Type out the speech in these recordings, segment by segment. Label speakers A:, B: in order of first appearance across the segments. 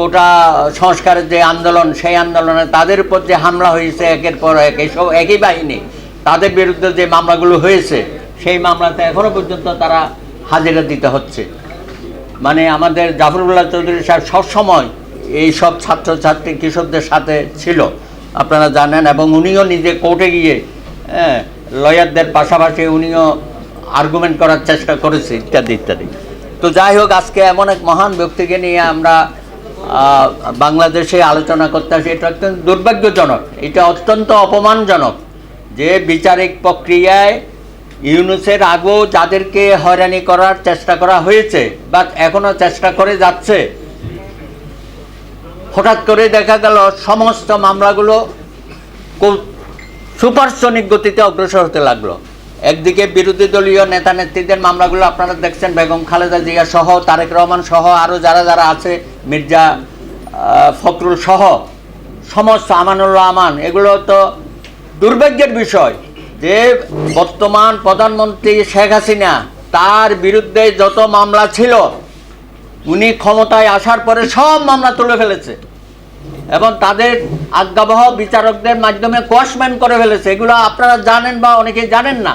A: কোটা সংস্কারের যে আন্দোলন, সেই আন্দোলনে তাদের উপর যে হামলা হয়েছে, একের পর এক এইসব একই বাহিনী, তাদের বিরুদ্ধে যে মামলাগুলো হয়েছে, সেই মামলাতে এখনও পর্যন্ত তারা হাজিরা দিতে হচ্ছে। মানে আমাদের জাফরুল্লাহ চৌধুরী সাহেব সবসময় এই সব ছাত্রছাত্রী, কৃষকদের সাথে ছিল, আপনারা জানেন, এবং উনিও নিজে কোর্টে গিয়ে হ্যাঁ লয়ারদের পাশাপাশি উনিও আর্গুমেন্ট করার চেষ্টা করেছে, ইত্যাদি ইত্যাদি। তো যাই হোক, আজকে এমন এক মহান ব্যক্তিকে নিয়ে আমরা বাংলাদেশে আলোচনা করতে আসে, এটা অত্যন্ত দুর্ভাগ্যজনক, এটা অত্যন্ত অপমানজনক যে বিচারিক প্রক্রিয়ায় ইউনুসের আগেও যাদেরকে হয়রানি করার চেষ্টা করা হয়েছে বা এখনও চেষ্টা করে যাচ্ছে। হঠাৎ করে দেখা গেল সমস্ত মামলাগুলো খুব সুপারসনিক গতিতে অগ্রসর হতে লাগল। একদিকে বিরোধী দলীয় নেতা নেত্রীদের মামলাগুলো আপনারা দেখছেন, বেগম খালেদা জিয়া সহ, তারেক রহমান সহ আরও যারা যারা আছে, মির্জা ফখরুল সহ, সমস্ত আমানুল্লাহ আমান, এগুলো তো দুর্ভাগ্যের বিষয় যে বর্তমান প্রধানমন্ত্রী শেখ হাসিনা তার বিরুদ্ধে যত মামলা ছিল, উনি ক্ষমতায় আসার পরে সব মামলা তুলে ফেলেছে। এবং তাদের আজ্ঞাবহ বিচারকদের মাধ্যমে কোয়াশম্যান করে ফেলেছে। এগুলো আপনারা জানেন বা অনেকেই জানেন না।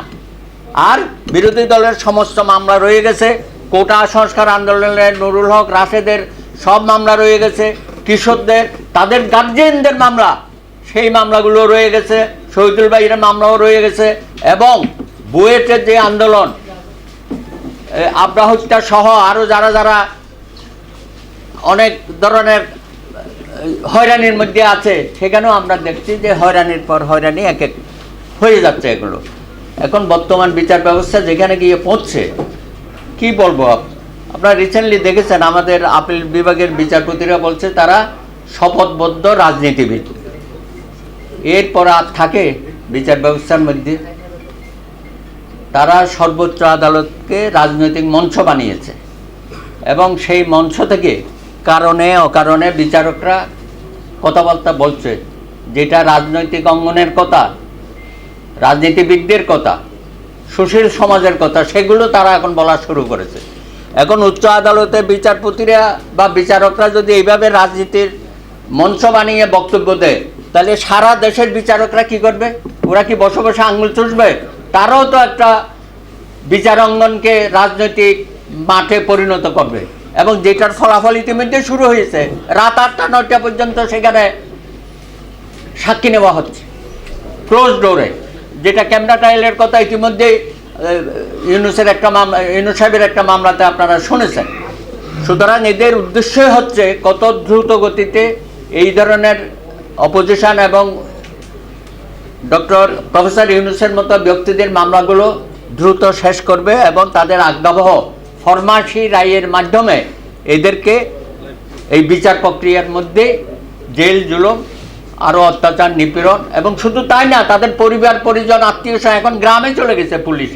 A: আর বিরোধী দলের সমস্ত মামলা রয়ে গেছে। কোটা সংস্কার আন্দোলনের নুরুল হক, রাশেদের সব মামলা রয়ে গেছে। কৃষকদের, তাদের গার্জেনদের মামলা, সেই মামলাগুলো রয়ে গেছে। শহীদুল ভাইয়ের মামলাও রয়ে গেছে। এবং বুয়েটের যে আন্দোলন আবরা সহ আরও যারা যারা অনেক ধরনের হয়রানির মধ্যে আছে, সেখানেও আমরা দেখছি যে হয়রানির পর হয়রানি এক এক হয়ে যাচ্ছে এগুলো। এখন বর্তমান বিচার ব্যবস্থা যেখানে গিয়ে পৌঁছছে কি বলব আপ- আপনারা রিসেন্টলি দেখেছেন আমাদের আপিল বিভাগের বিচারপতিরা বলছে তারা শপথবদ্ধ রাজনীতিবিদ। এরপর আর থাকে বিচার ব্যবস্থার মধ্যে। তারা সর্বোচ্চ আদালতকে রাজনৈতিক মঞ্চ বানিয়েছে এবং সেই মঞ্চ থেকে কারণে অকারণে বিচারকরা কথাবার্তা বলছে, যেটা রাজনৈতিক অঙ্গনের কথা রাজনীতিবিদদের কথা, সুশীল সমাজের কথা, সেগুলো তারা এখন বলা শুরু করেছে। এখন উচ্চ আদালতে বিচারপতিরা বা বিচারকরা যদি এইভাবে রাজনীতির মঞ্চ বানিয়ে বক্তব্য দেয়, তাহলে সারা দেশের বিচারকরা কি করবে? ওরা কি বসে বসে আঙুল চুষবে? তারাও তো একটা বিচার অঙ্গনকে রাজনৈতিক মাঠে পরিণত করবে। এবং যেটার ফলাফল ইতিমধ্যে শুরু হয়েছে, রাত আটটা, নয়টা পর্যন্ত সেখানে সাক্ষী নেওয়া হচ্ছে। ক্লোজ ডোরে। যেটা ক্যামেরা ট্রায়ালের কথা ইতিমধ্যে ইউনুসের একটা মামলা ইউনুস সাহেবের একটা মামলাতে আপনারা শুনেছেন। সুতরাং এদের উদ্দেশ্যই হচ্ছে কত দ্রুত গতিতে এই ধরনের অপোজিশন এবং ডক্টর প্রফেসর ইউনুসের মতো ব্যক্তিদের মামলাগুলো দ্রুত শেষ করবে এবং তাদের আজ্ঞাবহ ফরমাসি রায়ের মাধ্যমে এদেরকে এই বিচার প্রক্রিয়ার মধ্যে জেল, জুলুম আরও অত্যাচার, নিপীড়ন, এবং শুধু তাই না, তাদের পরিবার, পরিজন, আত্মীয় এখন গ্রামে চলে গেছে পুলিশ।